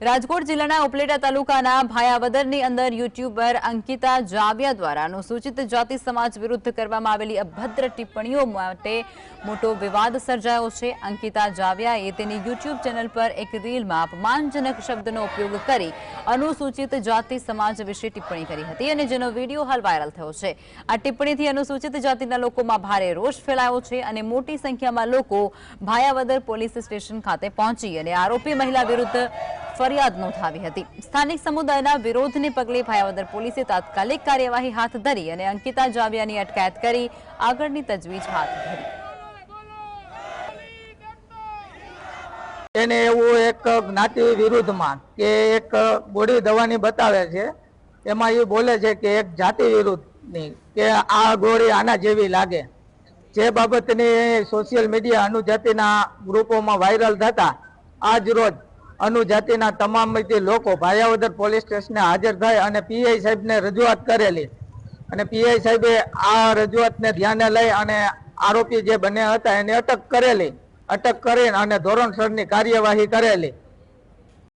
રાજકોટ જિલ્લાના ઉપલેટા તાલુકાના ભાયાવદરની અંદર યુટ્યુબર અંકિતા જાવિયા દ્વારા અનુસૂચિત જાતિ સમાજ વિરુદ્ધ કરવામાં આવેલી અભદ્ર ટિપ્પણીઓ માટે મોટો વિવાદ સર્જાયો છે. અંકિતા જાવિયાએ તેની યુટ્યુબ ચેનલ પર એક રીલમાં અપમાનજનક શબ્દનો ઉપયોગ કરી અનુસૂચિત જાતિ સમાજ વિશે ટિપ્પણી કરી હતી અને જેનો વીડિયો હાલ વાયરલ થયો છે. આ ટિપ્પણીથી અનુસૂચિત જાતિના લોકોમાં ભારે રોષ ફેલાયો છે અને મોટી સંખ્યામાં લોકો ભાયાવદર પોલીસ સ્ટેશન ખાતે પહોંચી અને આરોપી મહિલા વિરુદ્ધ ફરિયાદ નોંધાવી હતી. સ્થાનિક સમુદાયના વિરોધને પગલે ભાયાવદર પોલીસે તાત્કાલિક કાર્યવાહી હાથ ધરી અને અંકિતા જાવિયાની અટકાયત કરી આગળની તજવીજ હાથ ધરી. એને એવું એક જ્ઞાતિ વિરુદ્ધમાં કે એક ગોળી દવાની બતાવે છે. એમાં એ બોલે છે કે એક જાતિ વિરુદ્ધની કે આ ગોળી આના જેવી લાગે. જે બાબતની સોશિયલ મીડિયા અનુજાતિના ગ્રુપોમાં વાયરલ થતા આજ રોજ અનુજાતિના તમામ લોકો ભાયાવદર પોલીસ સ્ટેશને હાજર થઈ અને પીઆઈ સાહેબને રજૂઆત કરેલી. અને પીઆઈ સાહેબે આ રજૂઆતને ધ્યાને લઈ અને આરોપી જે બન્યા હતા એને અટક કરેલી. અટક કરીને અને ધોરણસરની કાર્યવાહી કરેલી.